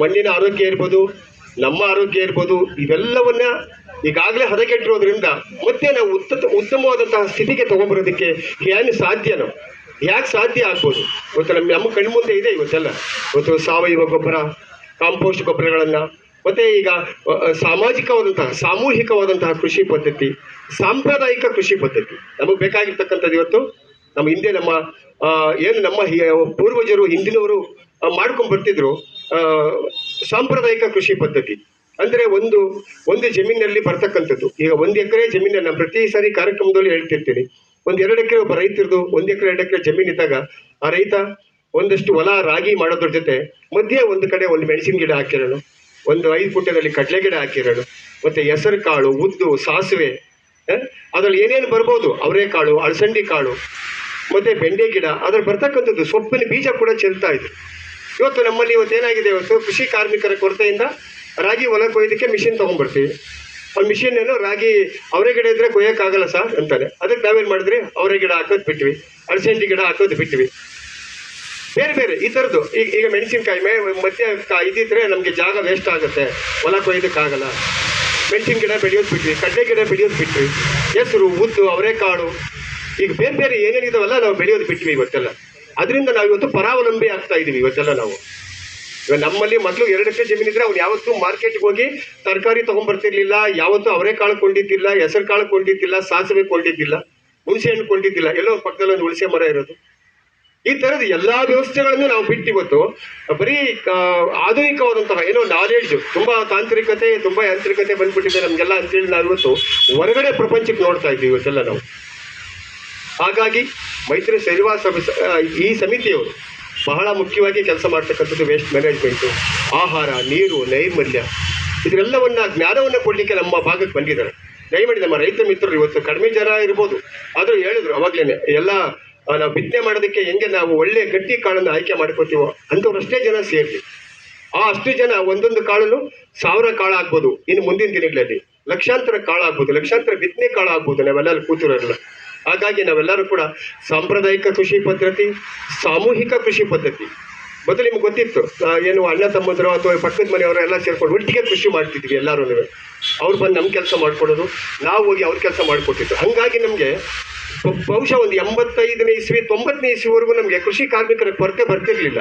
ಮಣ್ಣಿನ ಆರೋಗ್ಯ ಇರ್ಬೋದು, ನಮ್ಮ ಆರೋಗ್ಯ ಇರ್ಬೋದು, ಇವೆಲ್ಲವನ್ನ ಈಗಾಗಲೇ ಹದಗೆಟ್ಟಿರೋದ್ರಿಂದ ಮತ್ತೆ ನಾವು ಉತ್ತ ಉತ್ತಮವಾದಂತಹ ಸ್ಥಿತಿಗೆ ತಗೊಂಬರೋದಕ್ಕೆ ಏನು ಸಾಧ್ಯನೋ ಯಾಕೆ ಸಾಧ್ಯ ಆಗ್ಬೋದು? ಇವತ್ತು ನಮ್ಮ ನಮ್ಮ ಕಣ್ಮುಂದೆ ಇದೆ ಇವತ್ತೆಲ್ಲ. ಇವತ್ತು ಸಾವಯವ ಗೊಬ್ಬರ, ಕಾಂಪೋಸ್ಟ್ ಗೊಬ್ಬರಗಳನ್ನು, ಮತ್ತೆ ಈಗ ಸಾಮಾಜಿಕವಾದಂತಹ, ಸಾಮೂಹಿಕವಾದಂತಹ ಕೃಷಿ ಪದ್ಧತಿ, ಸಾಂಪ್ರದಾಯಿಕ ಕೃಷಿ ಪದ್ಧತಿ. ನಮಗೆ ಬೇಕಾಗಿರ್ತಕ್ಕಂಥದ್ದು ಇವತ್ತು, ನಮ್ಮ ಹಿಂದೆ ನಮ್ಮ ಏನು ನಮ್ಮ ಪೂರ್ವಜರು ಹಿಂದಿನವರು ಮಾಡ್ಕೊಂಡು ಬರ್ತಿದ್ರು ಸಾಂಪ್ರದಾಯಿಕ ಕೃಷಿ ಪದ್ಧತಿ. ಅಂದ್ರೆ ಒಂದು ಒಂದು ಜಮೀನಲ್ಲಿ ಬರ್ತಕ್ಕಂಥದ್ದು. ಈಗ ಒಂದು ಎಕರೆ ಜಮೀನನ್ನ ನಾನು ಪ್ರತಿ ಸಾರಿ ಕಾರ್ಯಕ್ರಮದಲ್ಲಿ ಹೇಳ್ತಿರ್ತೀನಿ. ಒಂದು ಎರಡು ಎಕರೆ ಒಬ್ಬ ರೈತರದು, ಒಂದು ಎಕರೆ ಎರಡು ಎಕರೆ ಜಮೀನಿದ್ದಾಗ ಆ ರೈತ ಒಂದಷ್ಟು ಹೊಲ ರಾಗಿ ಮಾಡೋದ್ರ ಜೊತೆ ಮಧ್ಯೆ ಒಂದು ಕಡೆ ಒಂದು ಮೆಣಸಿನ ಗಿಡ ಹಾಕಿರೋಣ ಒಂದು ಐದು ಫುಟದಲ್ಲಿ ಕಡಲೆ ಗಿಡ ಹಾಕಿರೋಣ ಮತ್ತೆ ಹೆಸರು ಕಾಳು, ಉದ್ದು, ಸಾಸಿವೆ ಅದರಲ್ಲಿ ಅದ್ರಲ್ಲಿ ಏನೇನು ಬರ್ಬೋದು? ಅವರೆಕಾಳು ಅಳಸಂಡಿ ಕಾಳು, ಮತ್ತೆ ಬೆಂಡೆ ಗಿಡ, ಅದ್ರಲ್ಲಿ ಬರ್ತಕ್ಕಂಥದ್ದು ಸೊಪ್ಪಿನ ಬೀಜ ಕೂಡ ಚೆಲ್ತಾ ಇದ್ರು. ಇವತ್ತು ನಮ್ಮಲ್ಲಿ ಇವತ್ತು ಏನಾಗಿದೆ ಇವತ್ತು? ಕೃಷಿ ಕಾರ್ಮಿಕರ ಕೊರತೆಯಿಂದ ರಾಗಿ ಹೊಲ ಕೊಯ್ಯೋದಕ್ಕೆ ಮಿಷಿನ್ ತೊಗೊಂಡ್ಬರ್ತೀವಿ. ಆ ಮಿಷಿನ್ ಏನು ರಾಗಿ ಅವರೆ ಗಿಡ ಇದ್ರೆ ಕೊಯ್ಯೋಕ್ಕಾಗಲ್ಲ ಸರ್ ಅಂತಾರೆ. ಅದಕ್ಕೆ ನಾವೇನು ಮಾಡಿದ್ರಿ? ಅವರೇ ಗಿಡ ಹಾಕೋದು ಬಿಟ್ವಿ. ಅಳಸಂಡಿ ಗಿಡ ಹಾಕೋದು ಬಿಟ್ವಿ. ಬೇರೆ ಬೇರೆ ಈ ಥರದ್ದು ಈಗ ಈಗ ಮೆಣಸಿನ್ಕಾಯಿ, ಮೇ ಮತ್ತೆ ಇದ್ದಿದ್ರೆ ಇದಿದ್ರೆ ನಮಗೆ ಜಾಗ ವೇಸ್ಟ್ ಆಗುತ್ತೆ. ಹೊಲ ಕೊಯ್ಯೋದಕ್ಕಾಗಲ್ಲ. ಮೆಣಸಿನ ಗಿಡ ಬೆಳೆಯೋದು ಬಿಟ್ವಿ. ಕಡಲೆ ಗಿಡ ಬೆಳೆಯೋದು ಬಿಟ್ವಿ. ಹೆಸರು, ಉದ್ದು, ಅವರೆಕಾಳು. ಈಗ ಬೇರೆ ಬೇರೆ ಏನೇನಿದಾವಲ್ಲ, ನಾವು ಬೆಳೆಯೋದು ಬಿಟ್ವಿ ಇವತ್ತೆಲ್ಲ. ಅದರಿಂದ ನಾವು ಇವತ್ತು ಪರಾವಲಂಬಿ ಆಗ್ತಾ ಇದೀವಿ ಇವತ್ತೆಲ್ಲ ನಾವು. ಇವಾಗ ನಮ್ಮಲ್ಲಿ ಮೊದಲು ಎರಡು ಎಕರೆ ಜಮೀನಿದ್ರೆ ಅವ್ನು ಯಾವತ್ತೂ ಮಾರ್ಕೆಟ್ಗೆ ಹೋಗಿ ತರಕಾರಿ ತಗೊಂಡ್ಬರ್ತಿರ್ಲಿಲ್ಲ ಯಾವತ್ತೂ ಅವರೆಕಾಳು ಕೊಂಡಿದ್ದಿಲ್ಲ, ಹೆಸರು ಕಾಳು ಕೊಂಡಿದ್ದಿಲ್ಲ, ಸಾಸಿವೆ ಕೊಂಡಿದ್ದಿಲ್ಲ ಹುಣಸೆ ಹಣ್ಣು ಕೊಂಡಿದ್ದಿಲ್ಲ, ಎಲ್ಲೋ ಪಕ್ಕದಲ್ಲಿ ಒಂದು ಹುಣಸೆ ಮರ ಇರೋದು. ಈ ಥರದ ಎಲ್ಲಾ ವ್ಯವಸ್ಥೆಗಳನ್ನು ನಾವು ಬಿಟ್ಟು ಇವತ್ತು ಬರೀ ಆಧುನಿಕವಾದಂತಹ ಏನೋ ನಾಲೆಡ್ಜು ತುಂಬಾ ತಾಂತ್ರಿಕತೆ, ತುಂಬಾ ಯಾಂತ್ರಿಕತೆ ಬಂದ್ಬಿಟ್ಟಿದೆ ನಮಗೆಲ್ಲ ಅಂತೇಳಿ ನಾವು ಇವತ್ತು ಹೊರಗಡೆ ಪ್ರಪಂಚಕ್ಕೆ ನೋಡ್ತಾ ಇದ್ದೀವಿ ಇವತ್ತೆಲ್ಲ ನಾವು. ಹಾಗಾಗಿ ಮೈತ್ರಿ ಸೇವಾ ಈ ಸಮಿತಿಯವರು ಬಹಳ ಮುಖ್ಯವಾಗಿ ಕೆಲಸ ಮಾಡ್ತಕ್ಕಂಥದ್ದು ವೇಸ್ಟ್ ಮ್ಯಾನೇಜ್ಮೆಂಟು ಆಹಾರ, ನೀರು, ನೈರ್ಮಲ್ಯ, ಇದರೆಲ್ಲವನ್ನ ಜ್ಞಾನವನ್ನು ಕೊಡಲಿಕ್ಕೆ ನಮ್ಮ ಭಾಗಕ್ಕೆ ಬಂದಿದ್ದಾರೆ. ದಯಮಾಡಿ ನಮ್ಮ ರೈತ ಮಿತ್ರರು ಇವತ್ತು ಕಡಿಮೆ ಜನ ಇರ್ಬೋದು. ಆದರೂ ಹೇಳಿದ್ರು ಅವಾಗಲೇ ಎಲ್ಲ ನಾವು ಬಿತ್ತನೆ ಮಾಡೋದಕ್ಕೆ ಹೆಂಗೆ ನಾವು ಒಳ್ಳೆ ಗಟ್ಟಿ ಕಾಳನ್ನು ಆಯ್ಕೆ ಮಾಡ್ಕೋತೀವೋ ಅಂಥವ್ರಷ್ಟೇ ಜನ ಸೇರ್ಲಿ. ಆ ಅಷ್ಟು ಜನ ಒಂದೊಂದು ಕಾಳನ್ನು ಸಾವಿರ ಕಾಳು ಆಗ್ಬೋದು. ಇನ್ನು ಮುಂದಿನ ದಿನಗಳಲ್ಲಿ ಲಕ್ಷಾಂತರ ಕಾಳು ಆಗ್ಬೋದು, ಲಕ್ಷಾಂತರ ಬಿತ್ತನೆ ಕಾಳು ಆಗ್ಬೋದು ನಾವೆಲ್ಲ ಕೂತಿರೋಲ್ಲ ಹಾಗಾಗಿ ನಾವೆಲ್ಲರೂ ಕೂಡ ಸಾಂಪ್ರದಾಯಿಕ ಕೃಷಿ ಪದ್ಧತಿ, ಸಾಮೂಹಿಕ ಕೃಷಿ ಪದ್ಧತಿ. ಮೊದಲು ನಿಮ್ಗೆ ಗೊತ್ತಿತ್ತು ಏನು ಅಣ್ಣ ತಮ್ಮಂದರು ಅಥವಾ ಪಕ್ಕದ ಮನೆಯವರು ಎಲ್ಲ ಸೇರ್ಕೊಂಡು ಒಟ್ಟಿಗೆ ಕೃಷಿ ಮಾಡ್ತಿದ್ವಿ ಎಲ್ಲರೂ ಅವ್ರು ಬಂದು ನಮ್ಮ ಕೆಲಸ ಮಾಡಿಕೊಡೋದು, ನಾವು ಹೋಗಿ ಅವ್ರ ಕೆಲಸ ಮಾಡಿಕೊಟ್ಟಿದ್ದು. ಹಂಗಾಗಿ ನಮಗೆ ಬಹುಶಃ ಒಂದು ಎಂಬತ್ತೈದನೇ ಇಸ್ವಿ, ತೊಂಬತ್ತನೇ ಇಸ್ವಿವರೆಗೂ ನಮಗೆ ಕೃಷಿ ಕಾರ್ಮಿಕರ ಕೊರತೆ ಬರ್ತಿರ್ಲಿಲ್ಲ.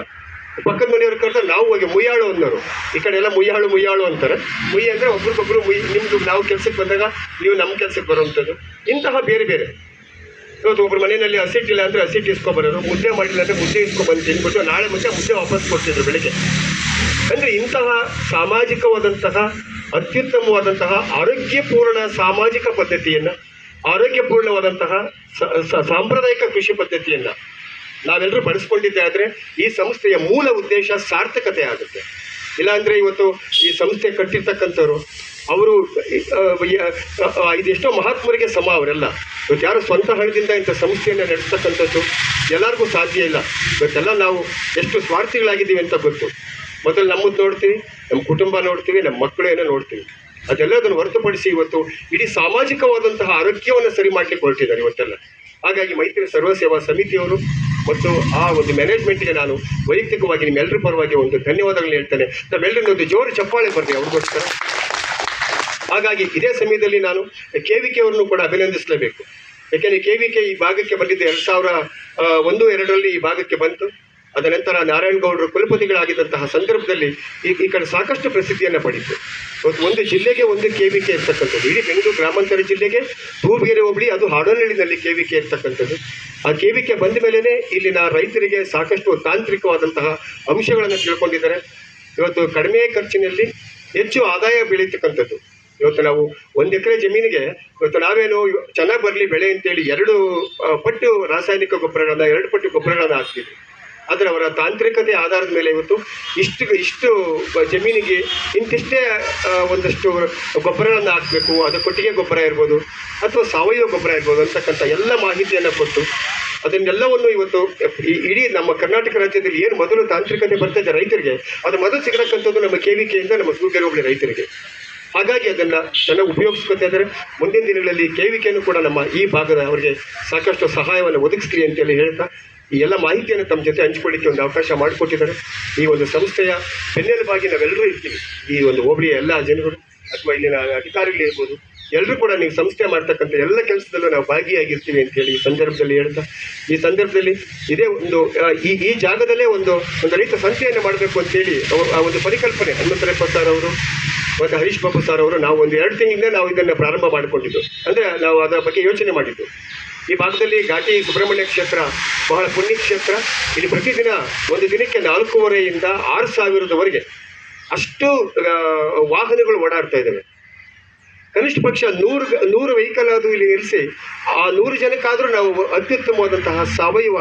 ಪಕ್ಕದ ಮನೆಯವ್ರ ಕರೆದ್ರೆ, ನಾವು ಹೋಗಿ ಮುಯ್ಯಾಳು ಅನ್ನೋರು. ಈ ಕಡೆ ಎಲ್ಲ ಮುಯ್ಯಾಳು ಮುಯ್ಯಾಳು ಅಂತಾರೆ. ಮುಯ್ಯ ಅಂದರೆ ಒಬ್ರಿಗೊಬ್ರು ಮುಯ್, ನಿಮ್ದು ನಾವು ಕೆಲಸಕ್ಕೆ ಬಂದಾಗ ನೀವು ನಮ್ಮ ಕೆಲಸಕ್ಕೆ ಬರುವಂಥದ್ದು. ಇಂತಹ ಬೇರೆ ಬೇರೆ. ಇವತ್ತು ಒಬ್ರು ಮನೆಯಲ್ಲಿ ಹಸಿಟ್ ಇಲ್ಲ ಅಂದರೆ ಹಸಿಟ್ ಇಸ್ಕೊಬರೋರು ಮುದ್ದೆ ಮಾಡಿಲ್ಲ ಅಂದರೆ ಮುದ್ದೆ ಇಸ್ಕೊಬಂದು ತಿನ್ಬಿಟ್ಟು ನಾಳೆ ಮುಂಚೆ ಮುದ್ದೆ ವಾಪಸ್ ಕೊಡ್ತಿದ್ರು ಬೆಳಿಗ್ಗೆ. ಅಂದರೆ ಇಂತಹ ಸಾಮಾಜಿಕವಾದಂತಹ, ಅತ್ಯುತ್ತಮವಾದಂತಹ, ಆರೋಗ್ಯಪೂರ್ಣ ಸಾಮಾಜಿಕ ಪದ್ಧತಿಯನ್ನು, ಆರೋಗ್ಯಪೂರ್ಣವಾದಂತಹ ಸಾಂಪ್ರದಾಯಿಕ ಕೃಷಿ ಪದ್ಧತಿಯನ್ನು ನಾವೆಲ್ಲರೂ ಬಳಸ್ಕೊಂಡಿದ್ದೆ ಆದರೆ ಈ ಸಂಸ್ಥೆಯ ಮೂಲ ಉದ್ದೇಶ ಸಾರ್ಥಕತೆ ಆಗುತ್ತೆ. ಇಲ್ಲಾಂದರೆ ಇವತ್ತು ಈ ಸಂಸ್ಥೆ ಕಟ್ಟಿರ್ತಕ್ಕಂಥವ್ರು ಅವರು ಇದೆಷ್ಟೋ ಮಹಾತ್ಮರಿಗೆ ಸಮ ಅವರೆಲ್ಲ. ಇವತ್ತು ಯಾರು ಸ್ವಂತ ಹಣದಿಂದ ಇಂಥ ಸಂಸ್ಥೆಯನ್ನು ನಡೆಸ್ತಕ್ಕಂಥದ್ದು ಎಲ್ಲರಿಗೂ ಸಾಧ್ಯ ಇಲ್ಲ. ಇವತ್ತೆಲ್ಲ ನಾವು ಎಷ್ಟು ಸ್ವಾರ್ಥಿಗಳಾಗಿದ್ದೀವಿ ಅಂತ ಗೊತ್ತು. ಮೊದಲು ನಮ್ಮದು ನೋಡ್ತೀವಿ, ನಮ್ಮ ಕುಟುಂಬ ನೋಡ್ತೀವಿ, ನಮ್ಮ ಮಕ್ಕಳು ಏನೋ ನೋಡ್ತೀವಿ. ಅದೆಲ್ಲದನ್ನು ಹೊರತುಪಡಿಸಿ ಇವತ್ತು ಇಡೀ ಸಾಮಾಜಿಕವಾದಂತಹ ಆರೋಗ್ಯವನ್ನು ಸರಿ ಮಾಡಲಿಕ್ಕೆ ಹೊರಟಿದ್ದಾರೆ ಇವತ್ತೆಲ್ಲ. ಹಾಗಾಗಿ ಮೈತ್ರಿ ಸರ್ವ ಸೇವಾ ಸಮಿತಿಯವರು ಮತ್ತು ಆ ಒಂದು ಮ್ಯಾನೇಜ್ಮೆಂಟ್ಗೆ ನಾನು ವೈಯಕ್ತಿಕವಾಗಿ ನಿಮ್ಮೆಲ್ಲರ ಪರವಾಗಿ ಒಂದು ಧನ್ಯವಾದಗಳನ್ನ ಹೇಳ್ತೇನೆ. ನಮ್ಮೆಲ್ಲರಿಂದ ಒಂದು ಜೋರು ಚಪ್ಪಾಳೆ ಬರ್ತೀವಿ ಅವ್ರಿಗೋಸ್ಕರ. ಹಾಗಾಗಿ ಇದೇ ಸಮಯದಲ್ಲಿ ನಾನು ಕೆ ವಿ ಕೆ ಅವರನ್ನು ಕೂಡ ಅಭಿನಂದಿಸಲೇಬೇಕು. ಏಕೆಂದರೆ ಕೆ ವಿ ಕೆ ಈ ಭಾಗಕ್ಕೆ ಬಂದಿದ್ದು ಎರಡು ಸಾವಿರ ಒಂದು, ಎರಡರಲ್ಲಿ ಈ ಭಾಗಕ್ಕೆ ಬಂತು. ಅದ ನಂತರ ನಾರಾಯಣಗೌಡರು ಕುಲಪತಿಗಳಾಗಿದ್ದಂತಹ ಸಂದರ್ಭದಲ್ಲಿ ಈ ಈ ಕಡೆ ಸಾಕಷ್ಟು ಪ್ರಸಿದ್ಧಿಯನ್ನು ಪಡೀತು ಇವತ್ತು ಒಂದು ಜಿಲ್ಲೆಗೆ ಒಂದು ಕೆ ವಿ ಕೆ ಇರ್ತಕ್ಕಂಥದ್ದು. ಇಡೀ ಬೆಂಗಳೂರು ಗ್ರಾಮಾಂತರ ಜಿಲ್ಲೆಗೆ ತೂಬಿಗೆರೆ ಹೋಬಳಿ, ಅದು ಹಾಡೋನಹಳ್ಳಿನಲ್ಲಿ ಕೆ ವಿ ಕೆ ಇರ್ತಕ್ಕಂಥದ್ದು. ಆ ಕೆ ವಿ ಕೆ ಬಂದ ಮೇಲೇ ಇಲ್ಲಿನ ರೈತರಿಗೆ ಸಾಕಷ್ಟು ತಾಂತ್ರಿಕವಾದಂತಹ ಅಂಶಗಳನ್ನು ತಿಳ್ಕೊಂಡಿದ್ದಾರೆ. ಇವತ್ತು ಕಡಿಮೆ ಖರ್ಚಿನಲ್ಲಿ ಹೆಚ್ಚು ಆದಾಯ ಬೆಳೀತಕ್ಕಂಥದ್ದು. ಇವತ್ತು ನಾವು ಒಂದು ಎಕರೆ ಜಮೀನಿಗೆ ಇವತ್ತು ನಾವೇನು ಚೆನ್ನಾಗಿ ಬರಲಿ ಬೆಳೆ ಅಂತೇಳಿ ಎರಡು ಪಟ್ಟು ರಾಸಾಯನಿಕ ಗೊಬ್ಬರಗಳನ್ನ, ಎರಡು ಪಟ್ಟು ಗೊಬ್ಬರಗಳನ್ನು ಹಾಕ್ತೀವಿ. ಆದರೆ ಅವರ ತಾಂತ್ರಿಕತೆ ಆಧಾರದ ಮೇಲೆ ಇವತ್ತು ಇಷ್ಟು ಇಷ್ಟು ಜಮೀನಿಗೆ ಇಂತಿಷ್ಟೇ ಒಂದಷ್ಟು ಗೊಬ್ಬರಗಳನ್ನು ಹಾಕಬೇಕು. ಅದು ಕೊಟ್ಟಿಗೆ ಗೊಬ್ಬರ ಇರ್ಬೋದು ಅಥವಾ ಸಾವಯವ ಗೊಬ್ಬರ ಇರ್ಬೋದು ಅಂತಕ್ಕಂಥ ಎಲ್ಲ ಮಾಹಿತಿಯನ್ನು ಕೊಟ್ಟು ಅದನ್ನೆಲ್ಲವನ್ನು ಇವತ್ತು ಇಡೀ ನಮ್ಮ ಕರ್ನಾಟಕ ರಾಜ್ಯದಲ್ಲಿ ಏನು ಮೊದಲು ತಾಂತ್ರಿಕತೆ ಬರ್ತಿದೆ ರೈತರಿಗೆ, ಅದು ಮೊದಲು ಸಿಗತಕ್ಕಂಥದ್ದು ನಮ್ಮ ಕೆ ವಿ ಕೆಯಿಂದ ನಮ್ಮ ರೈತರಿಗೆ. ಹಾಗಾಗಿ ಅದನ್ನು ಚೆನ್ನಾಗಿ ಉಪಯೋಗಿಸ್ಕೊತಾ ಇದ್ದಾರೆ. ಮುಂದಿನ ದಿನಗಳಲ್ಲಿ ಕೆ ಕೂಡ ನಮ್ಮ ಈ ಭಾಗದ ಅವರಿಗೆ ಸಾಕಷ್ಟು ಸಹಾಯವನ್ನು ಒದಗಿಸ್ತೀರಿ ಅಂತೇಳಿ ಹೇಳ್ತಾ, ಈ ಎಲ್ಲ ಮಾಹಿತಿಯನ್ನು ತಮ್ಮ ಜೊತೆ ಹಂಚಿಕೊಳ್ಳಿಕ್ಕೆ ಒಂದು ಅವಕಾಶ ಮಾಡಿಕೊಟ್ಟಿದ್ದಾರೆ. ಈ ಒಂದು ಸಂಸ್ಥೆಯ ಬೆನ್ನೆಲುಬಾಗಿ ನಾವೆಲ್ಲರೂ ಇರ್ತೀವಿ. ಈ ಒಂದು ಹೋಬಳಿಯ ಎಲ್ಲ ಜನಗಳು ಅಥವಾ ಇಲ್ಲಿನ ಅಧಿಕಾರಿಗಳು ಇರ್ಬೋದು ಎಲ್ಲರೂ ಕೂಡ ನೀವು ಸಂಸ್ಥೆ ಮಾಡ್ತಕ್ಕಂಥ ಎಲ್ಲ ಕೆಲಸದಲ್ಲೂ ನಾವು ಭಾಗಿಯಾಗಿರ್ತೀವಿ ಅಂತ ಹೇಳಿ ಈ ಸಂದರ್ಭದಲ್ಲಿ ಹೇಳ್ತಾ, ಈ ಸಂದರ್ಭದಲ್ಲಿ ಇದೇ ಒಂದು ಈ ಈ ಜಾಗದಲ್ಲೇ ಒಂದು ಒಂದು ರೈತ ಸಂತೆಯನ್ನು ಮಾಡಬೇಕು ಅಂತೇಳಿ ಆ ಒಂದು ಪರಿಕಲ್ಪನೆ, ಹನುಮಂತರಪ್ಪ ಸರ್ ಅವರು ಮತ್ತು ಹರೀಶ್ ಬಾಬು ಸರ್ ಅವರು ನಾವು ಒಂದು ಎರಡು ತಿಂಗಳಿಂದ ನಾವು ಇದನ್ನು ಪ್ರಾರಂಭ ಮಾಡಿಕೊಂಡಿದ್ದು. ಅಂದರೆ ನಾವು ಅದರ ಬಗ್ಗೆ ಯೋಚನೆ ಮಾಡಿದ್ದು. ಈ ಭಾಗದಲ್ಲಿ ಘಾಟಿ ಸುಬ್ರಹ್ಮಣ್ಯ ಕ್ಷೇತ್ರ ಬಹಳ ಪುಣ್ಯ ಕ್ಷೇತ್ರ ಇಲ್ಲಿ ಪ್ರತಿದಿನ ಒಂದು ದಿನಕ್ಕೆ ನಾಲ್ಕೂವರೆಯಿಂದ ಆರು ಸಾವಿರದವರೆಗೆ ಅಷ್ಟು ವಾಹನಗಳು ಓಡಾಡ್ತಾ ಇದ್ದಾವೆ. ಕನಿಷ್ಠ ಪಕ್ಷ ನೂರು ನೂರು ವೆಹಿಕಲ್ ಆದರೂ ಇಲ್ಲಿ ನಿಲ್ಲಿಸಿ, ಆ ನೂರು ಜನಕ್ಕಾದರೂ ನಾವು ಅತ್ಯುತ್ತಮವಾದಂತಹ ಸಾವಯವ